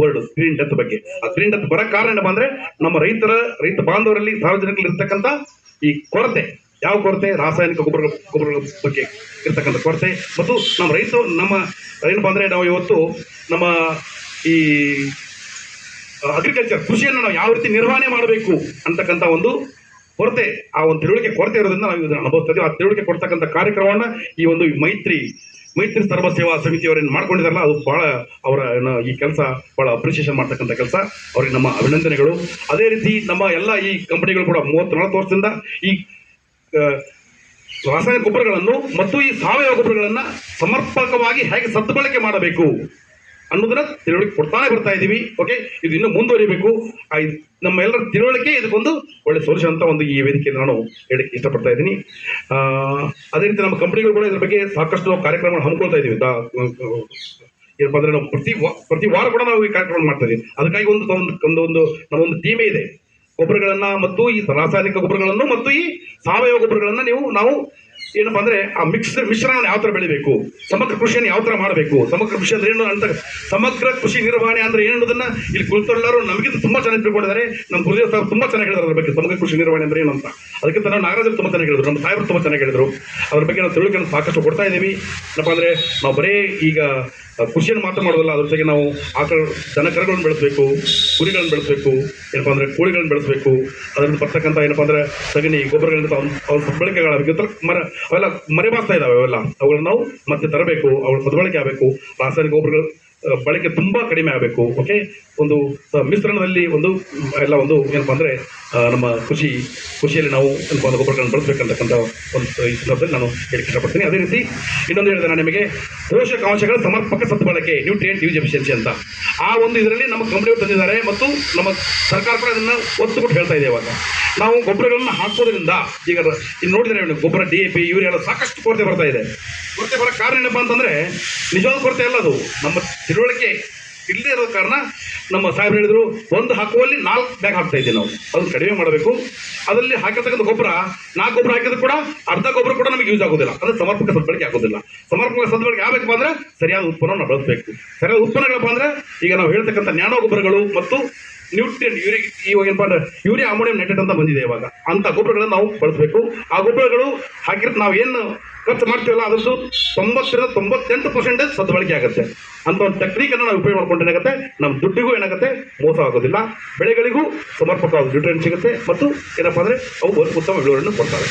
ವರ್ಡ್ ಗ್ರೀನ್ ಡೆತ್ ಬಗ್ಗೆ. ಆ ಗ್ರೀನ್ ಡೆತ್ ಬರ ಕಾರಣ ಏನಪ್ಪ ಅಂದರೆ, ನಮ್ಮ ರೈತರ, ರೈತ ಬಾಂಧವರಲ್ಲಿ ಸಾರ್ವಜನಿಕರಲ್ಲಿ ಇರ್ತಕ್ಕಂಥ ಈ ಕೊರತೆ. ಯಾವ ಕೊರತೆ? ರಾಸಾಯನಿಕ ಗೊಬ್ಬರ, ಗೊಬ್ಬರಗಳ ಬಗ್ಗೆ ಇರ್ತಕ್ಕಂಥ ಕೊರತೆ. ಮತ್ತು ನಮ್ಮ ರೈತ ನಮ್ಮ ಏನಪ್ಪ ಅಂದರೆ, ನಾವು ಇವತ್ತು ನಮ್ಮ ಈ ಅಗ್ರಿಕಲ್ಚರ್ ಕೃಷಿಯನ್ನು ನಾವು ಯಾವ ರೀತಿ ನಿರ್ವಹಣೆ ಮಾಡಬೇಕು ಅಂತಕ್ಕಂಥ ಒಂದು ಕೊರತೆ, ಆ ಒಂದು ತಿಳುವಳಿಕೆ ಕೊರತೆ ಇರೋದ್ರಿಂದ ನಾವು ಇದನ್ನು ಅನುಭವಿಸ್ತಾ ಇದ್ದೀವಿ. ಆ ತಿಳುವಳಿಕೆ ಕೊಡ್ತಕ್ಕಂಥ ಕಾರ್ಯಕ್ರಮವನ್ನು ಈ ಒಂದು ಮೈತ್ರಿ ಮೈತ್ರಿ ಸರ್ವ ಸೇವಾ ಸಮಿತಿಯವರೇನು ಮಾಡ್ಕೊಂಡಿದಾರಲ್ಲ ಅದು ಭಾಳ ಅವರ ಈ ಕೆಲಸ ಭಾಳ ಅಪ್ರಿಷಿಯೇಷನ್ ಮಾಡ್ತಕ್ಕಂಥ ಕೆಲಸ. ಅವರಿಗೆ ನಮ್ಮ ಅಭಿನಂದನೆಗಳು. ಅದೇ ರೀತಿ ನಮ್ಮ ಎಲ್ಲ ಈ ಕಂಪನಿಗಳು ಕೂಡ ಮೂವತ್ತು ನಲವತ್ತು ವರ್ಷದಿಂದ ಈ ರಾಸಾಯನಿಕ ಗೊಬ್ಬರಗಳನ್ನು ಮತ್ತು ಈ ಸಾವಯವ ಗೊಬ್ಬರಗಳನ್ನು ಸಮರ್ಪಕವಾಗಿ ಹೇಗೆ ಸದ್ಬಳಕೆ ಮಾಡಬೇಕು ಅನ್ನೋದನ್ನ ತಿಳುವಳಿಕೆ ಕೊಡ್ತಾನೆ ಬರ್ತಾ ಇದೀವಿ ಓಕೆ ಇದು ಇನ್ನೂ ಮುಂದುವರಿಬೇಕು. ನಮ್ಮ ಎಲ್ಲರ ತಿಳುವಳಿಕೆ ಇದಕ್ಕೊಂದು ಒಳ್ಳೆ ಸೊಲ್ಯೂಷನ್ ಅಂತ ಒಂದು ಈ ವೇದಿಕೆಯಲ್ಲಿ ನಾನು ಹೇಳಕ್ಕೆ ಇಷ್ಟಪಡ್ತಾ ಇದ್ದೀನಿ. ಅದೇ ರೀತಿ ನಮ್ಮ ಕಂಪ್ನಿಗಳು ಕೂಡ ಇದ್ರ ಬಗ್ಗೆ ಸಾಕಷ್ಟು ಕಾರ್ಯಕ್ರಮಗಳು ಹಮ್ಮಿಕೊಳ್ತಾ ಇದ್ದೀವಿ. ದಾ ಏನಪ್ಪ ಅಂದ್ರೆ ನಾವು ಪ್ರತಿ ಪ್ರತಿ ವಾರ ಕೂಡ ನಾವು ಈ ಕಾರ್ಯಕ್ರಮ ಮಾಡ್ತಾ ಇದ್ದೀವಿ. ಅದಕ್ಕಾಗಿ ಒಂದು ಒಂದು ಒಂದು ಒಂದು ನಮ್ಮೊಂದು ಟೀಮೇ ಇದೆ. ಗೊಬ್ಬರಗಳನ್ನ ಮತ್ತು ಈ ರಾಸಾಯನಿಕ ಗೊಬ್ಬರಗಳನ್ನು ಮತ್ತು ಈ ಸಾವಯವ ಗೊಬ್ಬರಗಳನ್ನ ನೀವು, ನಾವು ಏನಪ್ಪಾ ಅಂದ್ರೆ ಆ ಮಿಕ್ಸ್ ಮಿಶ್ರಣ ಯಾವ ತರ ಬೆಳಿಬೇಕು? ಸಮಗ್ರ ಕೃಷಿಯನ್ನು ಯಾವ ತರ ಮಾಡಬೇಕು? ಸಮಗ್ರ ಕೃಷಿ ಅಂದ್ರೆ ಏನು ಅಂತ ಸಮಗ್ರ ಕೃಷಿ ನಿರ್ವಹಣೆ ಅಂದ್ರೆ ಏನು ಅನ್ನೋದನ್ನ ಇಲ್ಲಿ ಕುಳಿತರೆಲ್ಲರೂ ನಮಗಿಂತ ತುಂಬಾ ಚೆನ್ನಾಗಿ ತಿಳ್ಕೊಂಡಿದ್ದಾರೆ. ನಮ್ಮ ಗುರುದೇವ್ ಸಾಹೇಬ್ ತುಂಬಾ ಚೆನ್ನಾಗಿ ಹೇಳಿದ್ರು ಅದ್ರ ಬಗ್ಗೆ. ಸಮಗ್ರ ಕೃಷಿ ನಿರ್ವಹಣೆ ಅಂದ್ರೆ ಏನು ಅಂತ. ಅದಕ್ಕಿಂತ ನಾವು ನಾಗರಾಜರು ತುಂಬಾ ಚೆನ್ನಾಗಿ ಹೇಳಿದ್ರು. ನಮ್ಮ ಸಾಹೇಬರು ತುಂಬಾ ಚೆನ್ನಾಗಿ ಹೇಳಿದ್ರು. ಅದ್ರ ಬಗ್ಗೆ ನಾವು ತಿಳುವಳಿಕೆಯನ್ನು ಸಾಕಷ್ಟು ಕೊಡ್ತಾ ಇದ್ದೀವಿ. ಏನಪ್ಪ ಅಂದ್ರೆ ನಾವು ಬರೀ ಈಗ ಕೃಷಿಯನ್ನು ಮಾತ್ರ ಮಾಡೋದಲ್ಲ ಅದ್ರ ಜೊತೆಗೆ ನಾವು ಆಕಳ ದನ ಕರುಗಳನ್ನು ಬೆಳೆಸಬೇಕು, ಕುರಿಗಳನ್ನು ಬೆಳೆಸಬೇಕು, ಏನಪ್ಪ ಅಂದ್ರೆ ಕೋಳಿಗಳನ್ನು ಬೆಳೆಸಬೇಕು, ಅದರಿಂದ ಬರ್ತಕ್ಕಂಥ ಏನಪ್ಪ ಅಂದ್ರೆ ಸಗಣಿ, ಗೊಬ್ಬರಗಳಿಂದ ಅವ್ರ ಸದ್ಬಳಕೆಗಳಾಗಬೇಕು ಮರೆ ಮರ, ಅವೆಲ್ಲ ಮರೆಮಾಸ್ತಾ ಇದಾವೆ ಅವೆಲ್ಲ. ಅವುಗಳನ್ನ ನಾವು ಮತ್ತೆ ತರಬೇಕು, ಅವುಗಳ ಸದ್ಬಳಕೆ ಆಗಬೇಕು. ರಾಸಾಯನಿಕ ಗೊಬ್ಬರಗಳು ಬಳಕೆ ತುಂಬಾ ಕಡಿಮೆ ಆಗಬೇಕು ಓಕೆ ಒಂದು ಮಿಶ್ರಣದಲ್ಲಿ ಒಂದು, ಎಲ್ಲ ಒಂದು ಏನಪ್ಪಾ ಅಂದ್ರೆ ನಮ್ಮ ಕೃಷಿ, ಕೃಷಿಯಲ್ಲಿ ನಾವು ಏನಪ್ಪಾ ಅಂದ್ರೆ ಗೊಬ್ಬರಗಳನ್ನು ಬಳಸಬೇಕಂತಕ್ಕಂಥ ಒಂದು ಈ ಸಂದರ್ಭದಲ್ಲಿ ನಾನು ಹೇಳಕ್ಕೆ ಇಷ್ಟಪಡ್ತೀನಿ. ಅದೇ ರೀತಿ ಇನ್ನೊಂದು ಹೇಳಿದೆ ನಾನು ನಿಮಗೆ, ಪೋಷಕಾಂಶಗಳ ಸಮರ್ಪಕ ಸದ್ಬಳಕೆ ನ್ಯೂಟ್ರಿಯೆಂಟ್ ಯೂಸ್ ಎಫಿಷಿಯನ್ಸಿ ಅಂತ. ಆ ಒಂದು ಇದರಲ್ಲಿ ನಮ್ಮ ಕಂಪನಿಯವರು ತಂದಿದ್ದಾರೆ ಮತ್ತು ನಮ್ಮ ಸರ್ಕಾರ ಕೂಡ ಅದನ್ನು ಒತ್ತು ಕೊಟ್ಟು ಹೇಳ್ತಾ ಇದೆ ಇವಾಗ. ನಾವು ಗೊಬ್ಬರಗಳನ್ನು ಹಾಕೋದ್ರಿಂದ ಈಗ ಇಲ್ಲಿ ನೋಡಿದರೆ ಗೊಬ್ಬರ ಡಿ ಎ ಪಿ ಯೂರಿಯಾ ಸಾಕಷ್ಟು ಕೊರತೆ ಬರ್ತಾ ಇದೆ. ಕೊರತೆ ಬರೋ ಕಾರಣ ಏನಪ್ಪ ಅಂತಂದ್ರೆ, ನಿಜವಾದ ಕೊರತೆ ಅಲ್ಲ ಅದು. ನಮ್ಮ ತಿಳುವಳಿಕೆ ಇಲ್ಲದೆ ಇರೋ ಕಾರಣ ನಮ್ಮ ಸಾಹೇಬ್ರು ಹೇಳಿದರು, ಒಂದು ಹಾಕುವಲ್ಲಿ ನಾಲ್ಕು ಬ್ಯಾಗ್ ಹಾಕ್ತಾ ಇದ್ದೀವಿ ನಾವು. ಅದನ್ನು ಕಡಿಮೆ ಮಾಡಬೇಕು. ಅದರಲ್ಲಿ ಹಾಕಿರ್ತಕ್ಕಂಥ ಗೊಬ್ಬರ, ನಾಲ್ಕು ಗೊಬ್ಬರ ಹಾಕಿದ್ರು ಕೂಡ ಅರ್ಧ ಗೊಬ್ಬರ ಕೂಡ ನಮಗೆ ಯೂಸ್ ಆಗೋದಿಲ್ಲ. ಅಂದರೆ ಸಮರ್ಪಕ ಸದ್ಬಳಕೆ ಆಗೋದಿಲ್ಲ. ಸಮರ್ಪಕ ಸದ್ಬಳಕೆ ಆಗಬೇಕಪ್ಪ ಅಂದ್ರೆ ಸರಿಯಾದ ಉತ್ಪನ್ನ ನಾವು ಬಳಸಬೇಕು. ಸರಿಯಾದ ಉತ್ಪನ್ನಗಳಪ್ಪ ಅಂದ್ರೆ ಈಗ ನಾವು ಹೇಳ್ತಕ್ಕಂಥ ನ್ಯಾನೋ ಗೊಬ್ಬರಗಳು ಮತ್ತು ನ್ಯೂಟ್ರಿಯನ್ ಯೂರಿ ಇವಾಗ ಏನಪ್ಪ ಅಂದ್ರೆ ಯೂರಿಯಾ ಅಮೋನಿಯಂ ನೈಟ್ರೇಟ್ ಅಂತ ಬಂದಿದೆ ಇವಾಗ. ಅಂಥ ಗೊಬ್ಬರಗಳನ್ನು ನಾವು ಬಳಸಬೇಕು. ಆ ಗೊಬ್ಬರಗಳು ಹಾಕಿರೋ ನಾವು ಏನು ಖರ್ಚು ಮಾಡ್ತೀವಲ್ಲ, ಅದರದ್ದು ತೊಂಬತ್ತರಿಂದ ತೊಂಬತ್ತೆಂಟು ಪರ್ಸೆಂಟೇಜ್ ಸದ್ಬಳಕೆ ಆಗುತ್ತೆ. ಅಂತ ಒಂದು ಟೆಕ್ನಿಕನ್ನು ನಾವು ಉಪಯೋಗ ಮಾಡ್ಕೊಂಡು ಏನಾಗುತ್ತೆ? ನಮ್ಮ ದುಡ್ಡಿಗೂ ಏನಾಗುತ್ತೆ? ಮೋಸ ಆಗೋದಿಲ್ಲ. ಬೆಳೆಗಳಿಗೂ ಸಮರ್ಪಕವಾದ ನ್ಯೂಟ್ರಿಯನ್ ಸಿಗುತ್ತೆ. ಮತ್ತು ಏನಪ್ಪ ಅಂದರೆ ಅವು ಉತ್ತಮ ಇಳುವರಿಯನ್ನು ಕೊಡ್ತಾರೆ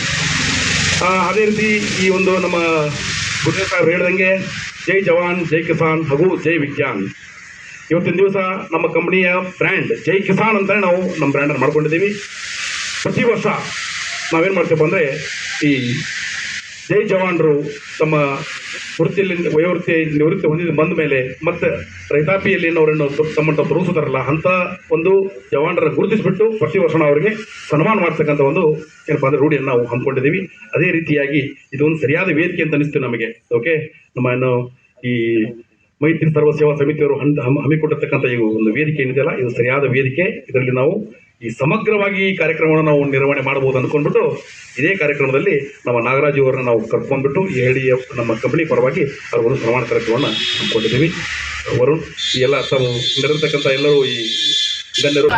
ಅದೇ ರೀತಿ ಈ ಒಂದು ನಮ್ಮ ಗುರುದೇವ್ ಸಾಹೇಬ್ ಹೇಳ್ದಂಗೆ, ಜೈ ಜವಾನ್, ಜೈ ಕಿಸಾನ್, ಹಾಗೂ, ಜೈ ವಿಜ್ಞಾನ್. ಇವತ್ತಿನ ದಿವಸ ನಮ್ಮ ಕಂಪನಿಯ ಬ್ರ್ಯಾಂಡ್ ಜೈ ಕಿಸಾನ್ ಅಂತಲೇ ನಾವು ನಮ್ಮ ಬ್ರ್ಯಾಂಡನ್ನು ಮಾಡ್ಕೊಂಡಿದ್ದೀವಿ. ಪ್ರತಿ ವರ್ಷ ನಾವೇನು ಮಾಡ್ತೀವಪ್ಪ ಅಂದರೆ ಈ ಜೈ ಜವಾನರು ತಮ್ಮ ವೃತ್ತಿಯಲ್ಲಿ ವಯೋವೃತ್ತಿ ನಿವೃತ್ತಿ ಹೊಂದಿದ ಬಂದ ಮೇಲೆ ಮತ್ತೆ ರೈತಾಪಿಯಲ್ಲಿ ಅವರನ್ನು ತಮ್ಮನ್ನು ತೋರಿಸುತ್ತಾರಲ್ಲ, ಅಂತ ಒಂದು ಜವಾನರನ್ನು ಗುರುತಿಸಿಬಿಟ್ಟು ಪ್ರತಿ ವರ್ಷ ಅವರಿಗೆ ಸನ್ಮಾನ ಮಾಡ್ತಕ್ಕಂಥ ಒಂದು ಏನಪ್ಪ ಅಂದ್ರೆ ರೂಢಿಯನ್ನು ನಾವು ಹಮ್ಮಿಕೊಂಡಿದ್ದೀವಿ. ಅದೇ ರೀತಿಯಾಗಿ ಇದೊಂದು ಸರಿಯಾದ ವೇದಿಕೆ ಅಂತ ಅನಿಸ್ತು ನಮಗೆ. ಓಕೆ ನಮ್ಮ ಏನು ಈ ಮೈತ್ರಿ ಸರ್ವ ಸೇವಾ ಸಮಿತಿಯವರು ಹಮ್ಮಿಕೊಟ್ಟಿರ್ತಕ್ಕಂಥ ಈ ಒಂದು ವೇದಿಕೆ ಏನಿದೆಯಲ್ಲ, ಇದು ಸರಿಯಾದ ವೇದಿಕೆ. ಇದರಲ್ಲಿ ನಾವು ಈ ಸಮಗ್ರವಾಗಿ ಈ ಕಾರ್ಯಕ್ರಮವನ್ನು ನಾವು ನಿರ್ವಹಣೆ ಮಾಡಬಹುದು ಅಂದ್ಕೊಂಡ್ಬಿಟ್ಟು, ಇದೇ ಕಾರ್ಯಕ್ರಮದಲ್ಲಿ ನಮ್ಮ ನಾಗರಾಜ್ ಅವರನ್ನ ನಾವು ಕರ್ಕೊಂಡ್ಬಿಟ್ಟು ಈ ಎಫ್ ನಮ್ಮ ಕಂಪನಿ ಪರವಾಗಿ ಅವರು ಪ್ರಮಾಣ ಕಾರ್ಯಕ್ರಮವನ್ನು ಹಮ್ಮಿಕೊಂಡಿದ್ದೀವಿ. ವರುಣ್, ಈ ಎಲ್ಲ ತಾವು ನಡೆದಿರ್ತಕ್ಕಂಥ ಎಲ್ಲರೂ ಈ ಗಣ್ಯರು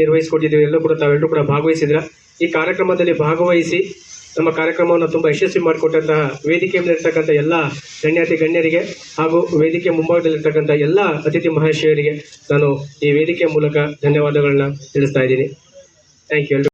ನಿರ್ವಹಿಸಿಕೊಟ್ಟಿದ್ದೀವಿ ಎಲ್ಲರೂ ಕೂಡ ತಾವೆಲ್ಲರೂ ಕೂಡ ಭಾಗವಹಿಸಿದ್ರ. ಈ ಕಾರ್ಯಕ್ರಮದಲ್ಲಿ ಭಾಗವಹಿಸಿ ನಮ್ಮ ಕಾರ್ಯಕ್ರಮವನ್ನು ತುಂಬ ಯಶಸ್ವಿ ಮಾಡಿಕೊಟ್ಟಂತಹ ವೇದಿಕೆ ಮೇಲಿರ್ತಕ್ಕಂಥ ಎಲ್ಲ ಗಣ್ಯಾತಿ ಗಣ್ಯರಿಗೆ ಹಾಗೂ ವೇದಿಕೆ ಮುಂಭಾಗದಲ್ಲಿರ್ತಕ್ಕಂಥ ಎಲ್ಲ ಅತಿಥಿ ಮಹಾಶಯರಿಗೆ ನಾನು ಈ ವೇದಿಕೆ ಮೂಲಕ ಧನ್ಯವಾದಗಳನ್ನ ತಿಳಿಸ್ತಾ ಇದ್ದೀನಿ. Thank you